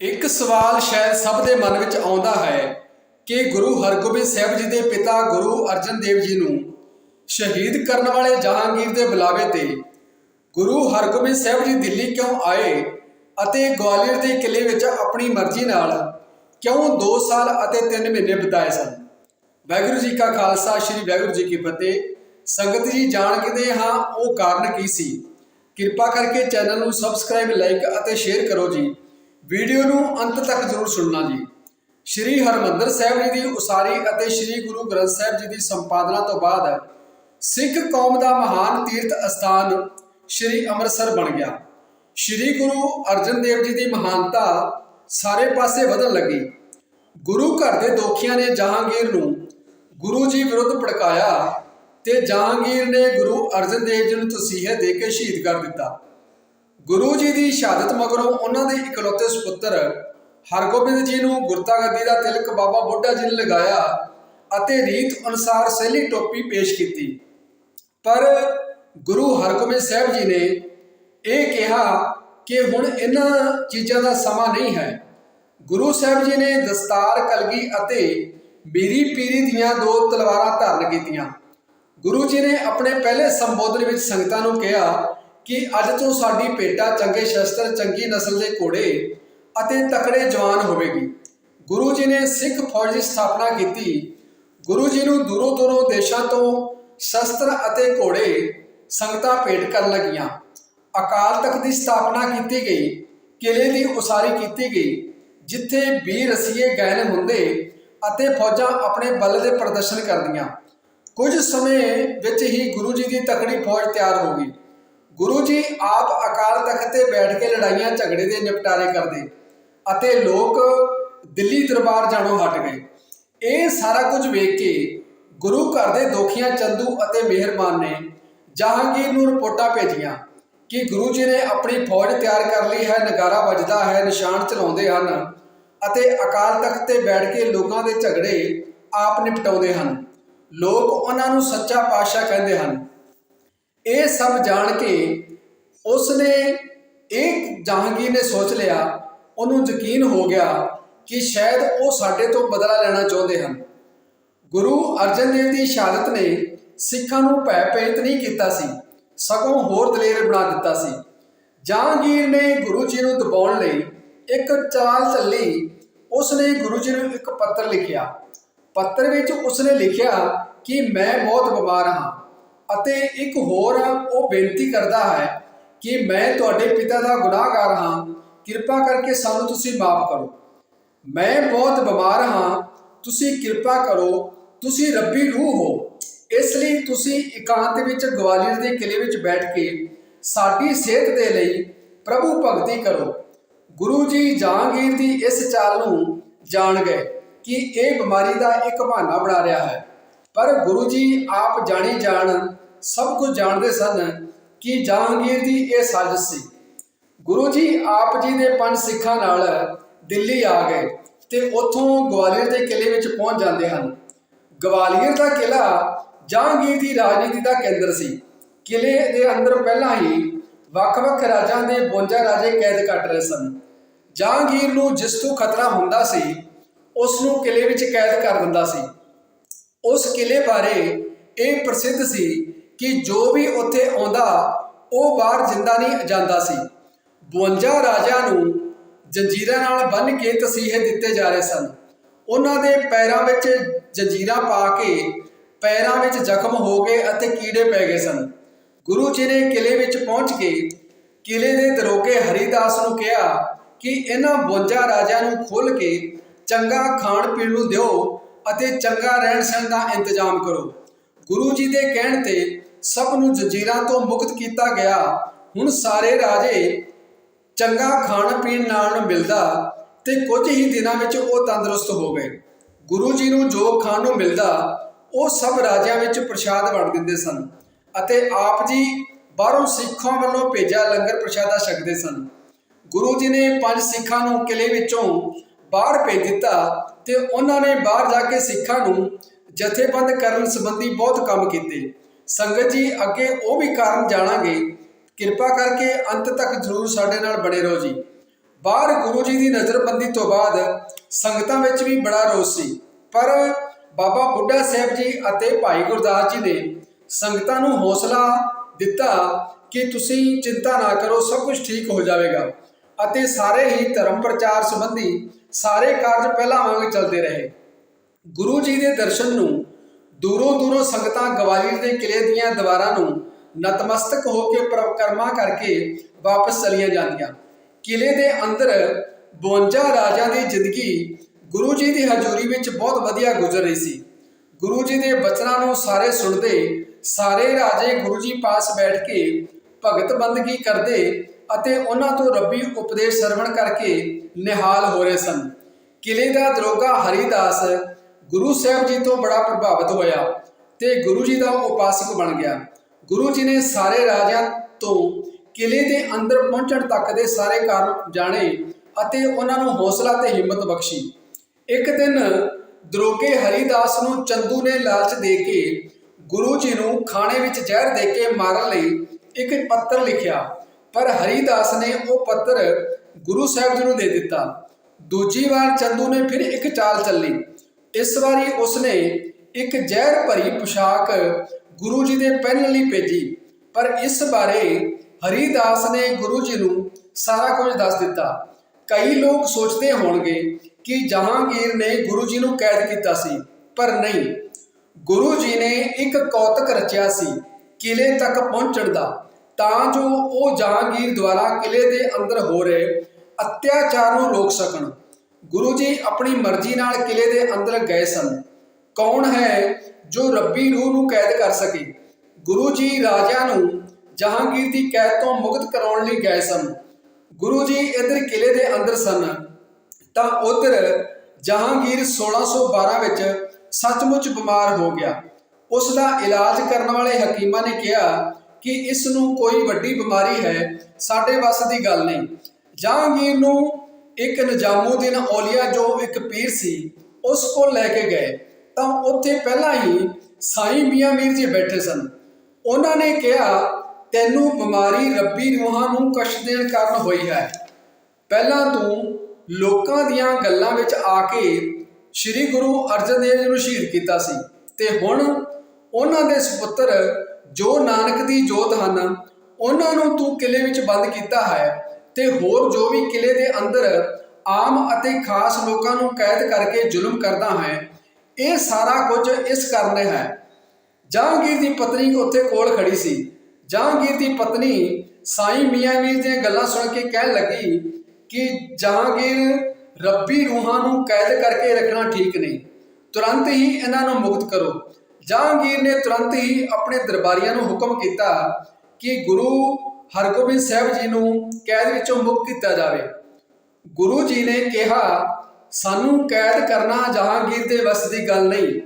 ਇੱਕ ਸਵਾਲ ਸ਼ਾਇਦ ਸਭ ਦੇ ਮਨ ਵਿੱਚ ਆਉਂਦਾ ਹੈ ਕਿ ਗੁਰੂ ਹਰਗੋਬਿੰਦ ਸਾਹਿਬ ਜੀ ਦੇ ਪਿਤਾ ਗੁਰੂ ਅਰਜਨ ਦੇਵ ਜੀ ਨੂੰ ਸ਼ਹੀਦ ਕਰਨ ਵਾਲੇ ਜਹਾਂਗੀਰ ਦੇ ਬੁਲਾਵੇ ਤੇ ਗੁਰੂ ਹਰਗੋਬਿੰਦ ਸਾਹਿਬ ਜੀ ਦਿੱਲੀ ਕਿਉਂ ਆਏ ਅਤੇ ਗਵਾਲੀਅਰ ਦੇ ਕਿਲੇ ਵਿੱਚ ਆਪਣੀ ਮਰਜ਼ੀ ਨਾਲ ਕਿਉਂ 2 ਸਾਲ ਅਤੇ 3 ਮਹੀਨੇ ਬਿਤਾਏ ਸਨ? ਵਾਹਿਗੁਰੂ ਜੀ ਕਾ ਖਾਲਸਾ, ਸ੍ਰੀ ਵਾਹਿਗੁਰੂ ਜੀ ਕੀ ਫਤਿਹ। ਸੰਗਤ ਜੀ ਜਾਣਦੇ ਹਾਂ, ਉਹ ਕਾਰਨ ਕੀ ਸੀ? ਕਿਰਪਾ ਕਰਕੇ ਚੈਨਲ ਨੂੰ ਸਬਸਕ੍ਰਾਈਬ, ਲਾਈਕ ਅਤੇ ਸ਼ੇਅਰ ਕਰੋ ਜੀ। ਵੀਡੀਓ ਨੂੰ ਅੰਤ ਤੱਕ ਜ਼ਰੂਰ ਸੁਣਨਾ ਜੀ। ਸ਼੍ਰੀ ਹਰਮੰਦਰ ਸਾਹਿਬ ਜੀ ਦੀ ਉਸਾਰੀ ਅਤੇ ਸ਼੍ਰੀ ਗੁਰੂ ਗ੍ਰੰਥ ਸਾਹਿਬ ਜੀ ਦੀ ਸੰਪਾਦਨਾ ਤੋਂ ਬਾਅਦ ਸਿੱਖ ਕੌਮ ਦਾ ਮਹਾਨ ਤੀਰਥ ਅਸਥਾਨ ਸ਼੍ਰੀ ਅੰਮ੍ਰਿਤਸਰ ਬਣ ਗਿਆ। ਸ਼੍ਰੀ ਗੁਰੂ ਅਰਜਨ ਦੇਵ ਜੀ ਦੀ ਮਹਾਨਤਾ ਸਾਰੇ ਪਾਸੇ ਵਧਣ ਲੱਗੀ। ਗੁਰੂ ਘਰ ਦੇ ਦੋਖੀਆਂ ਨੇ ਜਹਾਂਗੀਰ ਨੂੰ ਗੁਰੂ ਜੀ ਵਿਰੁੱਧ ਭੜਕਾਇਆ ਤੇ ਜਹਾਂਗੀਰ ਨੇ ਗੁਰੂ ਅਰਜਨ ਦੇਵ ਜੀ ਨੂੰ ਤਸੀਹੇ ਦੇ ਕੇ ਸ਼ਹੀਦ ਕਰ ਦਿੱਤਾ। ਗੁਰੂ ਜੀ ਦੀ ਸ਼ਹਾਦਤ ਮਗਰੋਂ ਉਹਨਾਂ ਦੇ ਇਕਲੌਤੇ ਸੁਪੁੱਤਰ ਹਰਗੋਬਿੰਦ ਜੀ ਨੂੰ ਗੁਰਤਾ ਗੱਦੀ ਦਾ ਤਿਲਕ ਬਾਬਾ ਬੁੱਢਾ ਜੀ ਨੇ ਲਗਾਇਆ ਅਤੇ ਰੀਤ ਅਨੁਸਾਰ ਸਹਿਲੀ ਟੋਪੀ ਪੇਸ਼ ਕੀਤੀ। ਪਰ ਗੁਰੂ ਹਰਗੋਬਿੰਦ ਸਾਹਿਬ ਜੀ ਨੇ ਇਹ ਕਿਹਾ ਕਿ ਹੁਣ ਇਹਨਾਂ ਚੀਜ਼ਾਂ ਦਾ ਸਮਾਂ ਨਹੀਂ ਹੈ। ਗੁਰੂ ਸਾਹਿਬ ਜੀ ਨੇ ਦਸਤਾਰ, ਕਲਗੀ ਅਤੇ ਮੀਰੀ ਪੀਰੀ ਦੀਆਂ ਦੋ ਤਲਵਾਰਾਂ ਧਾਰਨ ਕੀਤੀਆਂ। ਗੁਰੂ ਜੀ ਨੇ ਆਪਣੇ ਪਹਿਲੇ ਸੰਬੋਧਨ ਵਿੱਚ ਸੰਗਤਾਂ ਨੂੰ ਕਿਹਾ ਕਿ ਅੱਜ ਤੋਂ ਸਾਡੀ ਭੇਟਾ ਚੰਗੇ ਸ਼ਸਤਰ, ਚੰਗੀ ਨਸਲ ਦੇ ਘੋੜੇ ਅਤੇ ਤਕੜੇ ਜਵਾਨ ਹੋਵੇਗੀ। ਗੁਰੂ ਜੀ ਨੇ ਸਿੱਖ ਫੌਜ ਦੀ ਸਥਾਪਨਾ ਕੀਤੀ। ਗੁਰੂ ਜੀ ਨੂੰ ਦੂਰੋਂ ਦੂਰੋਂ ਦੇਸ਼ਾਂ ਤੋਂ ਸ਼ਸਤਰ ਅਤੇ ਘੋੜੇ ਸੰਗਤਾਂ ਭੇਟ ਕਰਨ ਲੱਗੀਆਂ। ਅਕਾਲ ਤਖਤ ਦੀ ਸਥਾਪਨਾ ਕੀਤੀ ਗਈ। ਕਿਲੇ ਦੀ ਉਸਾਰੀ ਕੀਤੀ ਗਈ, ਜਿੱਥੇ ਵੀਰ ਰਸੀਏ ਗਾਇਨ ਹੁੰਦੇ ਅਤੇ ਫੌਜਾਂ ਆਪਣੇ ਬਲ ਦੇ ਪ੍ਰਦਰਸ਼ਨ ਕਰਦੀਆਂ। ਕੁਝ ਸਮੇਂ ਵਿੱਚ ਹੀ ਗੁਰੂ ਜੀ ਦੀ ਤਕੜੀ ਫੌਜ ਤਿਆਰ ਹੋ ਗਈ। ਗੁਰੂ ਜੀ ਆਪ ਅਕਾਲ ਤਖਤ ਤੇ ਬੈਠ ਕੇ ਲੜਾਈਆਂ, ਝਗੜੇ ਦੇ ਨਿਪਟਾਰੇ ਕਰਦੇ ਅਤੇ ਲੋਕ ਦਿੱਲੀ ਦਰਬਾਰ ਜਾਣੋਂ ਹਟ ਗਏ। ਇਹ ਸਾਰਾ ਕੁਝ ਵੇਖ ਕੇ ਗੁਰੂ ਘਰ ਦੇ ਦੋਖੀਆਂ ਚੰਦੂ ਅਤੇ ਮਿਹਰਬਾਨ ਨੇ ਜਹਾਂਗੀਰ ਨੂੰ ਰਿਪੋਰਟਾਂ ਭੇਜੀਆਂ ਕਿ ਗੁਰੂ ਜੀ ਨੇ ਆਪਣੀ ਫੌਜ ਤਿਆਰ ਕਰ ਲਈ ਹੈ, ਨਗਾਰਾ ਵੱਜਦਾ ਹੈ, ਨਿਸ਼ਾਨ ਚਲਾਉਂਦੇ ਹਨ ਅਤੇ ਅਕਾਲ ਤਖਤ ਤੇ ਬੈਠ ਕੇ ਲੋਕਾਂ ਦੇ ਝਗੜੇ ਆਪ ਨਿਪਟਾਉਂਦੇ ਹਨ। ਲੋਕ ਉਹਨਾਂ ਨੂੰ ਸੱਚਾ ਪਾਤਸ਼ਾਹ ਕਹਿੰਦੇ ਹਨ। ਇਹ ਸਭ ਜਾਣ ਕੇ ਉਸ ਨੇ ਇਹ ਜਹਾਂਗੀਰ ਨੇ ਸੋਚ ਲਿਆ, ਉਹਨੂੰ ਯਕੀਨ ਹੋ ਗਿਆ ਕਿ ਸ਼ਾਇਦ ਉਹ ਸਾਡੇ ਤੋਂ ਬਦਲਾ ਲੈਣਾ ਚਾਹੁੰਦੇ ਹਨ। ਗੁਰੂ ਅਰਜਨ ਦੇਵ ਦੀ ਸ਼ਹਾਦਤ ਨੇ ਸਿੱਖਾਂ ਨੂੰ ਭੈ ਭੇਤ ਨਹੀਂ ਕੀਤਾ ਸੀ, ਸਗੋਂ ਹੋਰ ਦਲੇਰ ਬਣਾ ਦਿੱਤਾ ਸੀ। ਜਹਾਂਗੀਰ ਨੇ ਗੁਰੂ ਜੀ ਨੂੰ ਦਬਾਉਣ ਲਈ ਇੱਕ ਚਾਲ ਚੱਲੀ ਉਸ ਨੇ ਗੁਰੂ ਜੀ ਨੂੰ ਇੱਕ ਪੱਤਰ ਲਿਖਿਆ। ਪੱਤਰ ਵਿੱਚ ਉਸਨੇ ਲਿਖਿਆ ਕਿ ਮੈਂ ਬਹੁਤ ਬਿਮਾਰ ਹਾਂ। ਅਤੇ ਇੱਕ ਹੋਰ ਉਹ ਬੇਨਤੀ ਕਰਦਾ ਹੈ ਕਿ ਮੈਂ ਤੁਹਾਡੇ ਪਿਤਾ ਦਾ ਗੁਨਾਹਗਾਰ ਹਾਂ, ਕਿਰਪਾ ਕਰਕੇ ਸਾਨੂੰ ਤੁਸੀਂ ਮਾਫ ਕਰੋ। ਮੈਂ ਬਹੁਤ ਬਿਮਾਰ ਹਾਂ, ਤੁਸੀਂ ਕਿਰਪਾ ਕਰੋ, ਤੁਸੀਂ ਰੱਬੀ ਰੂਹ ਹੋ। ਇਸ ਲਈ ਤੁਸੀਂ ਇਕਾਂਤ ਵਿੱਚ ਗਵਾਲੀਅਰ ਦੇ ਕਿਲੇ ਵਿੱਚ ਬੈਠ ਕੇ ਸਾਡੀ ਸਿਹਤ ਦੇ ਲਈ ਪ੍ਰਭੂ ਭਗਤੀ ਕਰੋ। ਗੁਰੂ ਜੀ ਜਹਾਂਗੀਰ ਦੀ ਇਸ ਚਾਲ ਨੂੰ ਜਾਣ ਗਏ ਕਿ ਇਹ ਬਿਮਾਰੀ ਦਾ ਇੱਕ ਬਹਾਨਾ ਬਣਾ ਰਿਹਾ ਹੈ। ਪਰ ਗੁਰੂ ਜੀ ਆਪ ਜਾਣੀ ਜਾਣ ਸਭ ਕੁਝ ਜਾਣਦੇ ਸਨ ਕਿ ਜਹਾਂਗੀਰ ਦੀ ਇਹ ਸਾਜ਼ਿਸ਼ ਸੀ। ਗੁਰੂ ਜੀ ਆਪ ਜੀ ਦੇ ਪੰਜ ਸਿੱਖਾਂ ਨਾਲ ਦਿੱਲੀ ਆ ਗਏ ਤੇ ਉੱਥੋਂ ਗਵਾਲੀਅਰ ਦੇ ਕਿਲੇ ਵਿੱਚ ਪਹੁੰਚ ਜਾਂਦੇ ਹਨ। ਗਵਾਲੀਅਰ ਦਾ ਕਿਲਾ ਜਹਾਂਗੀਰ ਦੀ ਰਾਜਨੀਤੀ ਦਾ ਕੇਂਦਰ ਸੀ। ਕਿਲੇ ਦੇ ਅੰਦਰ ਪਹਿਲਾਂ ਹੀ ਵੱਖ-ਵੱਖ ਰਾਜਾਂ ਦੇ 52 ਰਾਜੇ ਕੈਦ ਕੱਟ ਰਹੇ ਸਨ। ਜਹਾਂਗੀਰ ਨੂੰ ਜਿਸ ਤੋਂ ਖਤਰਾ ਹੁੰਦਾ ਸੀ, ਉਸ ਨੂੰ ਕਿਲੇ ਵਿੱਚ ਕੈਦ ਕਰ ਦਿੰਦਾ ਸੀ। ਉਸ ਕਿਲੇ ਬਾਰੇ ਇਹ ਪ੍ਰਸਿੱਧ ਸੀ ਕਿ ਜੋ ਵੀ ਉੱਥੇ ਆਉਂਦਾ, ਉਹ ਬਾਹਰ ਜਿੰਦਾ ਨਹੀਂ ਜਾਂਦਾ ਸੀ। 52 ਰਾਜਿਆਂ ਨੂੰ ਜੰਜੀਰਾਂ ਨਾਲ ਬੰਨ੍ਹ ਕੇ ਤਸੀਹੇ ਦਿੱਤੇ ਜਾ ਰਹੇ ਸਨ। ਉਹਨਾਂ ਦੇ ਪੈਰਾਂ ਵਿੱਚ ਜੰਜੀਰਾਂ ਪਾ ਕੇ ਪੈਰਾਂ ਵਿੱਚ ਜ਼ਖਮ ਹੋ ਗਏ ਅਤੇ ਕੀੜੇ ਪੈ ਗਏ ਸਨ। ਗੁਰੂ ਜੀ ਨੇ ਕਿਲੇ ਵਿੱਚ ਪਹੁੰਚ ਕੇ ਕਿਲੇ ਦੇ ਦਰੋਗੇ ਹਰੀਦਾਸ ਨੂੰ ਕਿਹਾ ਕਿ ਇਹਨਾਂ 52 ਰਾਜਿਆਂ ਨੂੰ ਖੋਲ ਕੇ ਚੰਗਾ ਖਾਣ ਪੀਣ ਨੂੰ ਦਿਓ ਅਤੇ ਚੰਗਾ ਰਹਿਣ ਸਹਿਣ ਦਾ ਇੰਤਜ਼ਾਮ ਕਰੋ। ਗੁਰੂ ਜੀ ਦੇ ਕਹਿਣ ਤੇ ਸਭ ਨੂੰ ਜੰਜੀਰਾਂ ਤੋਂ ਮੁਕਤ ਕੀਤਾ ਗਿਆ। ਹੁਣ ਸਾਰੇ ਰਾਜੇ ਚੰਗਾ ਖਾਣ ਪੀਣ ਨਾਲ ਮਿਲਦਾ ਤੇ ਕੁਝ ਹੀ ਦਿਨਾਂ ਵਿੱਚ ਉਹ ਤੰਦਰੁਸਤ ਹੋ ਗਏ। ਗੁਰੂ ਜੀ ਨੂੰ ਜੋ ਖਾਣ ਨੂੰ ਮਿਲਦਾ, ਉਹ ਸਭ ਰਾਜਿਆਂ ਵਿੱਚ ਪ੍ਰਸ਼ਾਦ ਵੰਡ ਦਿੰਦੇ ਸਨ ਅਤੇ ਆਪ ਜੀ ਬਾਹਰੋਂ ਸਿੱਖਾਂ ਵੱਲੋਂ ਭੇਜਿਆ ਲੰਗਰ ਪ੍ਰਸ਼ਾਦਾ ਛਕਦੇ ਸਨ। ਗੁਰੂ ਜੀ ਨੇ ਪੰਜ ਸਿੱਖਾਂ ਨੂੰ ਕਿਲੇ ਵਿੱਚੋਂ ਬਾਹਰ ਭੇਜ ਦਿੱਤਾ ਤੇ ਉਹਨਾਂ ਨੇ ਬਾਹਰ ਜਾ ਕੇ ਸਿੱਖਾਂ ਨੂੰ ਜਥੇਬੰਦ ਕਰਨ ਸੰਬੰਧੀ ਬਹੁਤ ਕੰਮ ਕੀਤੇ। ਸੰਗਤ ਜੀ, ਅੱਗੇ ਉਹ ਵੀ ਕਾਰਨ ਜਾਣਾਂਗੇ। ਕਿਰਪਾ ਕਰਕੇ ਅੰਤ ਤੱਕ ਜਰੂਰ ਸਾਡੇ ਨਾਲ ਬਣੇ ਰਹੋ ਜੀ। ਬਾਹਰ ਗੁਰੂ ਜੀ ਦੀ ਨਜ਼ਰਬੰਦੀ ਤੋਂ ਬਾਅਦ ਸੰਗਤਾਂ ਵਿੱਚ ਵੀ ਬੜਾ ਰੋਸ ਸੀ। ਪਰ ਬਾਬਾ ਬੁੱਢਾ ਸਾਹਿਬ ਜੀ ਅਤੇ ਭਾਈ ਗੁਰਦਾਸ ਜੀ ਨੇ ਸੰਗਤਾਂ ਨੂੰ ਹੌਸਲਾ ਦਿੱਤਾ ਕਿ ਤੁਸੀਂ ਚਿੰਤਾ ਨਾ ਕਰੋ, ਸਭ ਕੁਝ ਠੀਕ ਹੋ ਜਾਵੇਗਾ ਅਤੇ ਸਾਰੇ ਹੀ ਧਰਮ ਪ੍ਰਚਾਰ ਸੰਬੰਧੀ ਸਾਰੇ ਕਾਰਜ ਪਹਿਲਾਂ ਵਾਂਗ ਚੱਲਦੇ ਰਹੇ। ਗੁਰੂ ਜੀ ਦੇ ਦਰਸ਼ਨ ਨੂੰ ਦੂਰੋਂ ਦੂਰੋਂ ਸੰਗਤਾਂ ਗਵਾਲੀਅਰ ਦੇ ਕਿਲੇ ਦੀਆਂ ਦੀਵਾਰਾਂ ਨੂੰ ਨਤਮਸਤਕ ਹੋ ਕੇ ਪ੍ਰਕਰਮਾ ਕਰਕੇ ਵਾਪਸ ਚਲੀਆਂ ਜਾਂਦੀਆਂ। ਕਿਲੇ ਦੇ ਅੰਦਰ 52 ਰਾਜਿਆਂ ਦੀ ਜ਼ਿੰਦਗੀ ਗੁਰੂ ਜੀ ਦੀ ਹਜ਼ੂਰੀ ਵਿੱਚ ਬਹੁਤ ਵਧੀਆ ਗੁਜ਼ਰ ਰਹੀ ਸੀ। ਗੁਰੂ ਜੀ ਦੇ ਬਚਨਾਂ ਨੂੰ ਸਾਰੇ ਸੁਣਦੇ, ਸਾਰੇ ਰਾਜੇ ਗੁਰੂ ਜੀ ਪਾਸ ਬੈਠ ਕੇ ਭਗਤ ਬੰਦਗੀ ਕਰਦੇ ਅਤੇ ਉਹਨਾਂ ਤੋਂ ਰੱਬੀ ਉਪਦੇਸ਼ ਸਰਵਣ ਕਰਕੇ ਨਿਹਾਲ ਹੋ ਰਹੇ ਸਨ। ਕਿਲੇ ਦਾ ਦਰੋਗਾ ਹਰੀਦਾਸ ਗੁਰੂ ਸਾਹਿਬ ਜੀ ਤੋਂ ਬੜਾ ਪ੍ਰਭਾਵਿਤ ਹੋਇਆ ਤੇ ਗੁਰੂ ਜੀ ਦਾ ਉਪਾਸਕ ਬਣ ਗਿਆ। ਗੁਰੂ ਜੀ ਨੇ ਸਾਰੇ ਰਾਜਿਆਂ ਤੋਂ ਕਿਲੇ ਦੇ ਅੰਦਰ ਪਹੁੰਚਣ ਤੱਕ ਦੇ ਸਾਰੇ ਕਾਰਨ ਜਾਣੇ ਅਤੇ ਉਹਨਾਂ ਨੂੰ ਹੌਸਲਾ ਤੇ ਹਿੰਮਤ ਬਖਸ਼ੀ। ਇੱਕ ਦਿਨ ਦਰੋਗੇ ਹਰੀਦਾਸ ਨੂੰ ਚੰਦੂ ਨੇ ਲਾਲਚ ਦੇ ਕੇ ਗੁਰੂ ਜੀ ਨੂੰ ਖਾਣੇ ਵਿੱਚ ਜ਼ਹਿਰ ਦੇ ਕੇ ਮਾਰਨ ਲਈ ਇੱਕ ਪੱਤਰ ਲਿਖਿਆ। ਪਰ ਹਰੀਦਾਸ ਨੇ ਉਹ ਪੱਤਰ ਗੁਰੂ ਸਾਹਿਬ ਜੀ ਨੂੰ ਦੇ ਦਿੱਤਾ। ਦੂਜੀ ਵਾਰ ਚੰਦੂ ਨੇ ਫਿਰ ਇੱਕ ਚਾਲ ਚੱਲੀ। ਇਸ ਵਾਰੀ ਉਸਨੇ ਇੱਕ ਜ਼ਹਿਰ ਭਰੀ ਪੁਸ਼ਾਕ ਗੁਰੂ ਜੀ ਦੇ ਪਹਿਨਣ ਲਈ ਭੇਜੀ। ਪਰ ਇਸ ਬਾਰੇ ਹਰੀਦਾਸ ਨੇ ਗੁਰੂ ਜੀ ਨੂੰ ਸਾਰਾ ਕੁਝ ਦੱਸ ਦਿੱਤਾ। ਕਈ ਲੋਕ ਸੋਚਦੇ ਹੋਣਗੇ ਕਿ ਜਹਾਂਗੀਰ ਨੇ ਗੁਰੂ ਜੀ ਨੂੰ ਕੈਦ ਕੀਤਾ ਸੀ, ਪਰ ਨਹੀਂ। ਗੁਰੂ ਜੀ ਨੇ ਇੱਕ ਕੌਤਕ ਰਚਿਆ ਸੀ, ਕਿਲੇ ਤੱਕ ਪਹੁੰਚਣ ਦਾ। ਤਾਂ ਜੋ ਉਹ ਜਹਾਂਗੀਰ ਦੁਆਰਾ ਕਿਲੇ ਦੇ ਅੰਦਰ ਹੋ ਰਹੇ ਅਤਿਆਚਾਰ ਨੂੰ ਰੋਕ ਸਕਣ। ਗੁਰੂ ਜੀ ਆਪਣੀ ਮਰਜ਼ੀ ਨਾਲ ਕਿਲੇ ਦੇ ਅੰਦਰ ਗਏ ਸਨ। ਕੌਣ ਹੈ ਜੋ ਰੱਬੀ ਰੂਹ ਨੂੰ ਕੈਦ ਕਰ ਸਕੇ? ਗੁਰੂ ਜੀ ਰਾਜਿਆਂ ਨੂੰ ਜਹਾਂਗੀਰ ਦੀ ਕੈਦ ਤੋਂ ਮੁਕਤ ਕਰਾਉਣ ਲਈ ਗਏ ਸਨ। ਗੁਰੂ ਜੀ ਇਧਰ ਕਿਲੇ ਦੇ ਅੰਦਰ ਸਨ। ਤਾਂ ਉਧਰ ਜਹਾਂਗੀਰ 1612 ਵਿੱਚ ਸੱਚਮੁੱਚ ਬਿਮਾਰ ਹੋ ਗਿਆ। ਉਸ ਦਾ ਇਲਾਜ ਕਰਨ ਵਾਲੇ ਹਕੀਮਾਂ ਨੇ ਕਿਹਾ ਕਿ ਇਸ ਨੂੰ ਕੋਈ ਵੱਡੀ ਬਿਮਾਰੀ ਹੈ, ਸਾਡੇ ਵੱਸ ਦੀ ਗੱਲ ਨਹੀਂ। ਜਹਾਂਗੀਰ ਨੂੰ ਇੱਕ ਨਿਜ਼ਾਮੂਦੀਨ ਔਲੀਆ ਜੋ ਇੱਕ ਪੀਰ ਸੀ, ਉਸ ਕੋਲ ਲੈ ਕੇ ਗਏ। ਤਾਂ ਉੱਥੇ ਪਹਿਲਾਂ ਹੀ ਸਾਈਂ ਮੀਆਂ ਮੀਰ ਜੀ ਬੈਠੇ ਸਨ। ਉਹਨਾਂ ਨੇ ਕਿਹਾ, ਤੈਨੂੰ ਬਿਮਾਰੀ ਰੱਬੀ ਰੂਹਾਂ ਨੂੰ ਕਸ਼ਟ ਦੇਣ ਕਾਰਨ ਹੋਈ ਹੈ। ਪਹਿਲਾਂ ਤੂੰ ਲੋਕਾਂ ਦੀਆਂ ਗੱਲਾਂ ਵਿੱਚ ਆ ਕੇ ਸ੍ਰੀ ਗੁਰੂ ਅਰਜਨ ਦੇਵ ਜੀ ਨੂੰ ਸ਼ਹੀਦ ਕੀਤਾ ਸੀ। ਤੇ ਹੁਣ ਉਹਨਾਂ ਦੇ ਸੁਪੁੱਤਰ ਜੋ ਨਾਨਕ ਦੀ ਜੋਤ ਹਨ, ਉਹਨਾਂ ਨੂੰ ਤੂੰ ਕਿਲੇ ਵਿੱਚ ਬੰਦ ਕੀਤਾ ਹੈ। ਤੇ ਹੋਰ ਜੋ ਵੀ ਕਿਲੇ ਦੇ ਅੰਦਰ ਆਮ ਅਤੇ ਖਾਸ ਲੋਕਾਂ ਨੂੰ ਕੈਦ ਕਰਕੇ ਜ਼ੁਲਮ ਕਰਦਾ ਹੈ, ਇਹ ਸਾਰਾ ਕੁਝ ਇਸ ਕਾਰਨ ਹੈ। ਜਹਾਂਗੀਰ ਦੀ ਪਤਨੀ ਉੱਥੇ ਕੋਲ ਖੜੀ ਸੀ। ਜਹਾਂਗੀਰ ਦੀ ਪਤਨੀ ਸਾਈਂ ਮੀਆਂ ਮੀਰ ਦੀਆਂ ਗੱਲਾਂ ਸੁਣ ਕੇ ਕਹਿਣ ਲੱਗੀ ਕਿ ਜਹਾਂਗੀਰ ਰੱਬੀ ਰੂਹਾਂ ਨੂੰ ਕੈਦ ਕਰਕੇ ਰੱਖਣਾ ਠੀਕ ਨਹੀਂ। ਤੁਰੰਤ ਹੀ ਇਹਨਾਂ ਨੂੰ ਮੁਕਤ ਕਰੋ। ਜਹਾਂਗੀਰ ਨੇ ਤੁਰੰਤ ਹੀ ਆਪਣੇ ਦਰਬਾਰੀਆਂ ਨੂੰ ਹੁਕਮ ਕੀਤਾ ਕਿ ਗੁਰੂ ਹਰਗੋਬਿੰਦ ਸਾਹਿਬ ਜੀ ਨੂੰ ਕੈਦ ਵਿੱਚੋਂ ਮੁਕਤ ਕੀਤਾ ਜਾਵੇ। ਗੁਰੂ ਜੀ ਨੇ ਕਿਹਾ, ਸਾਨੂੰ ਕੈਦ ਕਰਨਾ ਜਹਾਂਗੀਰ ਦੇ ਵਸ ਦੀ ਗੱਲ ਨਹੀਂ।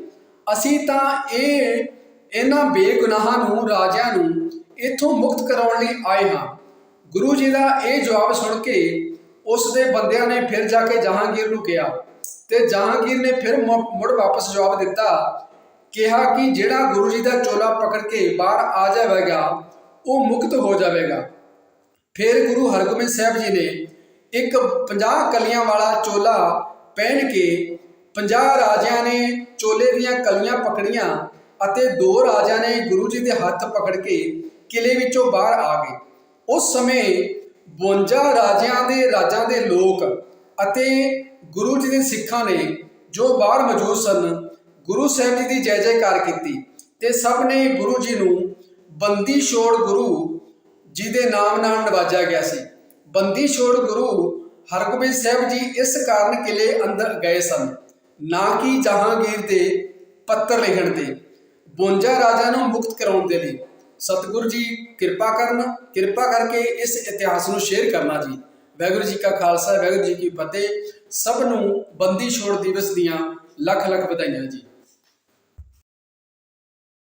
ਅਸੀਂ ਤਾਂ ਇਹ, ਇਹਨਾਂ ਬੇਗੁਨਾਹਾਂ ਨੂੰ, ਰਾਜਿਆਂ ਨੂੰ ਇੱਥੋਂ ਮੁਕਤ ਕਰਾਉਣ ਲਈ ਆਏ ਹਾਂ। ਗੁਰੂ ਜੀ ਦਾ ਇਹ ਜਵਾਬ ਸੁਣ ਕੇ ਉਸ ਦੇ ਬੰਦਿਆਂ ਨੇ ਫਿਰ ਜਾ ਕੇ ਜਹਾਂਗੀਰ ਨੂੰ ਕਿਹਾ ਤੇ ਜਹਾਂਗੀਰ ਨੇ ਫਿਰ ਮੁੜ ਵਾਪਸ ਜਵਾਬ ਦਿੱਤਾ, ਕਿਹਾ ਕਿ ਜਿਹੜਾ ਗੁਰੂ ਜੀ ਦਾ ਚੋਲਾ ਪਕੜ ਕੇ ਬਾਹਰ ਆ ਜਾਵੇਗਾ ਉਹ ਮੁਕਤ ਹੋ ਜਾਵੇਗਾ। ਫਿਰ ਗੁਰੂ ਹਰਗੋਬਿੰਦ ਸਾਹਿਬ ਜੀ ਨੇ ਇੱਕ 50 ਕਲੀਆਂ ਵਾਲਾ ਚੋਲਾ ਪਹਿਨ ਕੇ 50 ਰਾਜਿਆਂ ਨੇ ਚੋਲੇ ਦੀਆਂ ਕਲੀਆਂ ਪਕੜੀਆਂ ਅਤੇ ਦੋ ਰਾਜਿਆਂ ਨੇ ਗੁਰੂ ਜੀ ਦੇ ਹੱਥ ਪਕੜ ਕੇ ਕਿਲੇ ਵਿੱਚੋਂ ਬਾਹਰ ਆ ਗਏ। ਉਸ ਸਮੇਂ 52 ਰਾਜਿਆਂ ਦੇ ਰਾਜਾਂ ਦੇ ਲੋਕ ਅਤੇ ਗੁਰੂ ਜੀ ਦੇ ਸਿੱਖਾਂ ਨੇ ਜੋ ਬਾਹਰ ਮੌਜੂਦ ਸਨ, ਗੁਰੂ ਸਾਹਿਬ ਜੀ ਦੀ ਜੈ ਜੈਕਾਰ ਕੀਤੀ ਤੇ ਸਭ ਨੇ ਗੁਰੂ ਜੀ ਨੂੰ ਬੰਦੀ ਛੋੜ ਗੁਰੂ ਜੀ ਦੇ ਨਾਮ ਨਾਲ ਨਵਾਜਿਆ ਗਿਆ ਸੀ। ਬੰਦੀ ਛੋੜ ਗੁਰੂ ਹਰਗੋਬਿੰਦ ਸਾਹਿਬ ਜੀ ਇਸ ਕਾਰਨ ਕਿਲੇ ਅੰਦਰ ਗਏ ਸਨ। ਨਾ ਕਿ ਜਹਾਂਗੀਰ ਦੇ ਪੱਤਰ ਲਿਖਣ ਤੇ 52 ਰਾਜਿਆਂ ਨੂੰ ਮੁਕਤ ਕਰਾਉਣ ਦੇ ਲਈ। ਸਤਿਗੁਰੂ ਜੀ, ਕਿਰਪਾ ਕਰਨ, ਕਿਰਪਾ ਕਰਕੇ ਇਸ ਇਤਿਹਾਸ ਨੂੰ ਸ਼ੇਅਰ ਕਰਨਾ ਜੀ। ਵਾਹਿਗੁਰੂ ਜੀ ਕਾ ਖਾਲਸਾ, ਵਾਹਿਗੁਰੂ ਜੀ ਕੀ ਫਤਿਹ। ਸਭ ਨੂੰ ਬੰਦੀ ਛੋੜ ਦਿਵਸ ਦੀਆਂ ਲੱਖ ਲੱਖ ਵਧਾਈਆਂ ਜੀ।